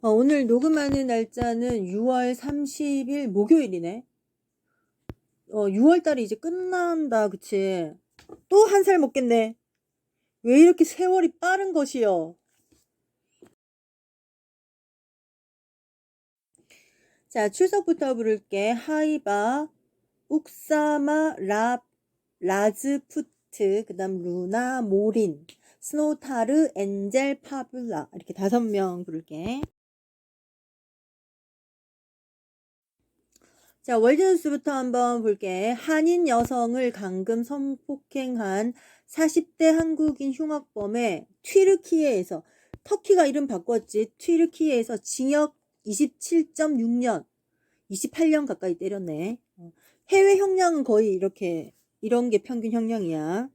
어, 오늘 녹음하는 날짜는 6월 30일 목요일이네. 어, 6월 달이 이제 끝난다, 그치? 또 한 살 먹겠네. 왜 이렇게 세월이 빠른 것이요? 자, 출석부터 부를게. 하이바, 욱사마, 라, 라즈푸트, 그 다음 루나, 모린, 스노타르, 엔젤, 파블라. 이렇게 다섯 명 부를게. 자, 월드뉴스부터 한번 볼게. 한인 여성을 강금 성폭행한 40대 한국인 흉악범에 튀르키예에서 터키가 이름 바꿨지. 튀르키예에서 징역 27.6년, 28년 가까이 때렸네. 어, 해외 형량은 거의 이렇게 이런 게 평균 형량이야.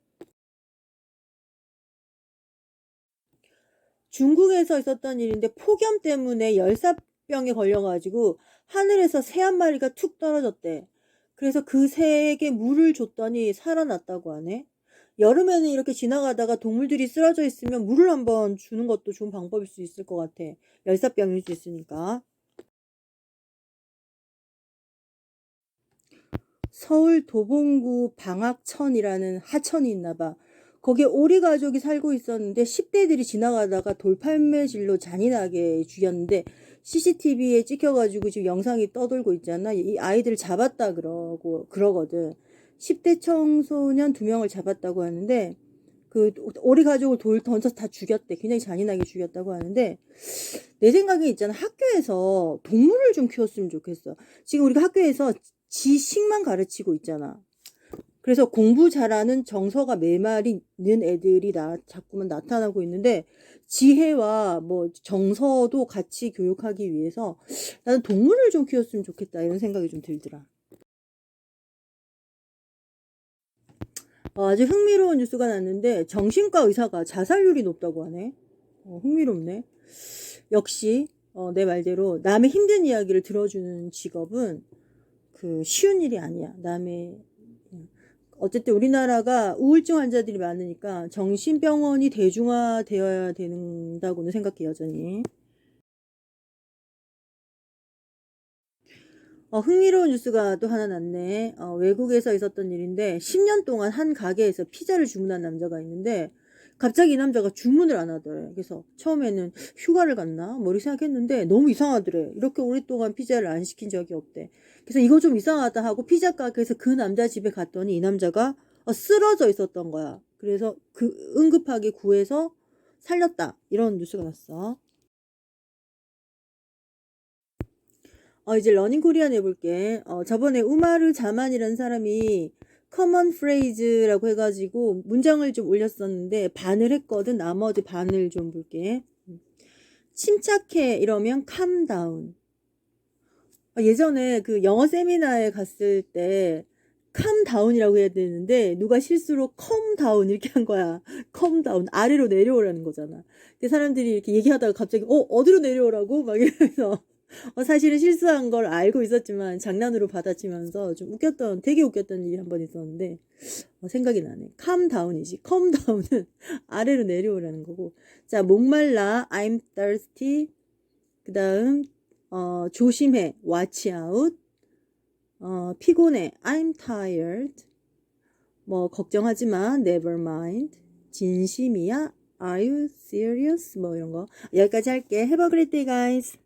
중국에서 있었던 일인데 폭염 때문에 열사 병에 걸려가지고 하늘에서 새 한 마리가 툭 떨어졌대. 그래서 그 새에게 물을 줬더니 살아났다고 하네. 여름에는 이렇게 지나가다가 동물들이 쓰러져 있으면 물을 한번 주는 것도 좋은 방법일 수 있을 것 같아. 열사병일 수 있으니까. 서울 도봉구 방학천이라는 하천이 있나 봐. 거기에 오리 가족이 살고 있었는데 10대들이 지나가다가 돌팔매질로 잔인하게 죽였는데 CCTV에 찍혀가지고 지금 영상이 떠돌고 있잖아. 이 아이들을 잡았다 그러고 그러거든. 10대 청소년 두 명을 잡았다고 하는데 그 오리 가족을 돌 던져서 다 죽였대. 굉장히 잔인하게 죽였다고 하는데 내 생각에 있잖아. 학교에서 동물을 좀 키웠으면 좋겠어. 지금 우리가 학교에서 지식만 가르치고 있잖아. 그래서 공부 잘하는 정서가 메마리 는 애들이 나, 자꾸만 나타나고 있는데, 지혜와 뭐 정서도 같이 교육하기 위해서 나는 동물을 좀 키웠으면 좋겠다. 이런 생각이 좀 들더라. 어, 아주 흥미로운 뉴스가 났는데, 정신과 의사가 자살률이 높다고 하네. 어, 흥미롭네. 역시, 어, 내 말대로 남의 힘든 이야기를 들어주는 직업은 그 쉬운 일이 아니야. 남의 어쨌든 우리나라가 우울증 환자들이 많으니까 정신병원이 대중화되어야 된다고는 생각해 여전히. 어, 흥미로운 뉴스가 또 하나 났네. 어, 외국에서 있었던 일인데 10년 동안 한 가게에서 피자를 주문한 남자가 있는데 갑자기 이 남자가 주문을 안 하더래. 그래서 처음에는 휴가를 갔나? 머리 생각했는데 너무 이상하더래. 이렇게 오랫동안 피자를 안 시킨 적이 없대. 그래서 이거 좀 이상하다 하고 피자 가게에서 그 남자 집에 갔더니 이 남자가 어, 쓰러져 있었던 거야. 그래서 그 응급하게 구해서 살렸다. 이런 뉴스가 났어. 어, 이제 러닝 코리안 해볼게. 어, 저번에 우마르 자만이라는 사람이 커먼 프레이즈라고 해가지고 문장을 좀 올렸었는데 반을 했거든. 나머지 반을 좀 볼게. 침착해 이러면 calm down. 아, 예전에 그 영어 세미나에 갔을 때 calm down이라고 해야 되는데 누가 실수로 calm down 이렇게 한 거야. calm down 아래로 내려오라는 거잖아. 그 사람들이 이렇게 얘기하다가 갑자기 어 어디로 내려오라고 막 이러면서 어, 사실은 실수한 걸 알고 있었지만 장난으로 받아치면서 좀 웃겼던 되게 웃겼던 일이 한 번 있었는데 어, 생각이 나네. calm down은 아래로 내려오라는 거고. 자 목말라 I'm thirsty. 그 다음 어, 조심해 watch out. 어, 피곤해 I'm tired. 뭐 걱정하지 마 never mind. 진심이야 Are you serious? 뭐 이런 거 여기까지 할게. Have a great day, guys.